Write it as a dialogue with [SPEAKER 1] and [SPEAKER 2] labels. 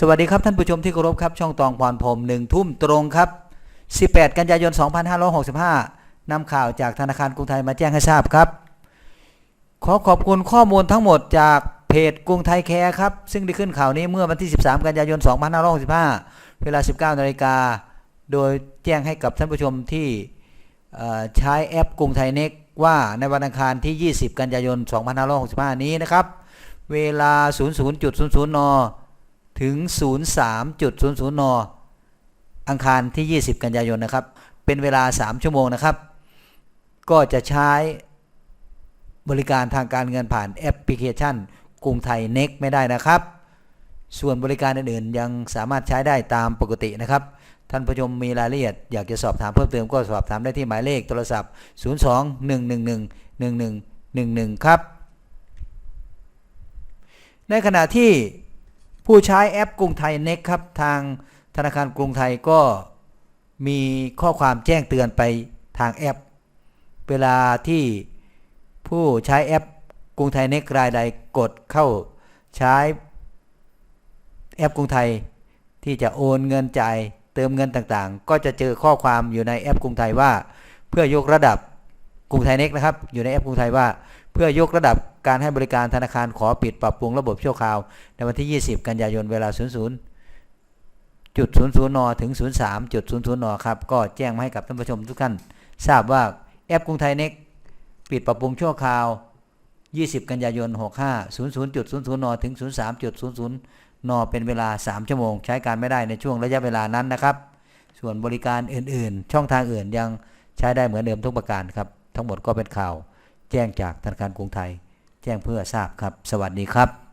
[SPEAKER 1] สวัสดีครับท่านผู้ชมที่เคารพครับช่องตองพรพรมหนึ่งทุ่มตรงครับ 18 กันยายน 2565นำข่าวจากธนาคารกรุงไทยมาแจ้งให้ทราบครับ ขอขอบคุณข้อมูลทั้งหมดจากเพจกรุงไทยแคร์ครับ ซึ่งได้ขึ้นข่าวนี้เมื่อวันที่ 13 กันยายน 2565 เวลา 19 นาฬิกา โดยแจ้งให้กับท่านผู้ชมที่ใช้แอปกรุงไทยเน็กว่าในวันอังคารที่ 20 กันยายน 2565 นี้นะครับ เวลา 00.00น ถึง 03.00นอังคารที่ 20 กันยายนนะครับ เป็นเวลา 3 ชั่วโมงนะครับ ก็จะใช้บริการทางการเงินผ่านแอปพลิเคชัน กรุงไทยเน็กไม่ได้นะครับ ส่วนบริการอื่นๆ ยังสามารถใช้ได้ตามปกตินะครับ ท่านผู้ชมมีรายละเอียด อยากจะสอบถามเพิ่มเติมก็สอบถามได้ที่หมายเลขโทรศัพท์ 02-111-1111 ครับ ในขณะที่ ผู้ใช้แอปกรุงไทยเน็กครับ ทางธนาคารกรุงไทยก็มีข้อความแจ้งเตือนไปทางแอป เวลาที่ผู้ใช้แอปกรุงไทยเน็กรายใดกดเข้าใช้แอปกรุงไทยที่จะโอนเงินจ่ายเติมเงินต่างๆ ก็จะเจอข้อความอยู่ในแอปกรุงไทยว่า เพื่อยกระดับกรุงไทยเน็กนะครับ อยู่ในแอปกรุงไทยว่า เพื่อยกระดับ การให้บริการธนาคารขอปิดปรับปรุงระบบชั่วคราว ในวันที่ 20 กันยายนเวลา 00จุด00นถึง 03จุด00นครับก็แจ้งมาให้กับท่านผู้ชมทุกท่านทราบว่าแอปกรุงไทยเน็กปิดปรับปรุงชั่วคราว 20 กันยายน 65 00.00นถึง 03.00นเป็นเวลา 3 ชั่วโมง ใช้การไม่ได้ในช่วงระยะเวลานั้นนะครับ ส่วนบริการอื่นๆ ช่องทางอื่นยังใช้ได้เหมือนเดิมทุกประการครับ ทั้งหมดก็เป็นข่าว แจ้งจากธนาคารกรุงไทย แจ้งเพื่อทราบครับ สวัสดีครับ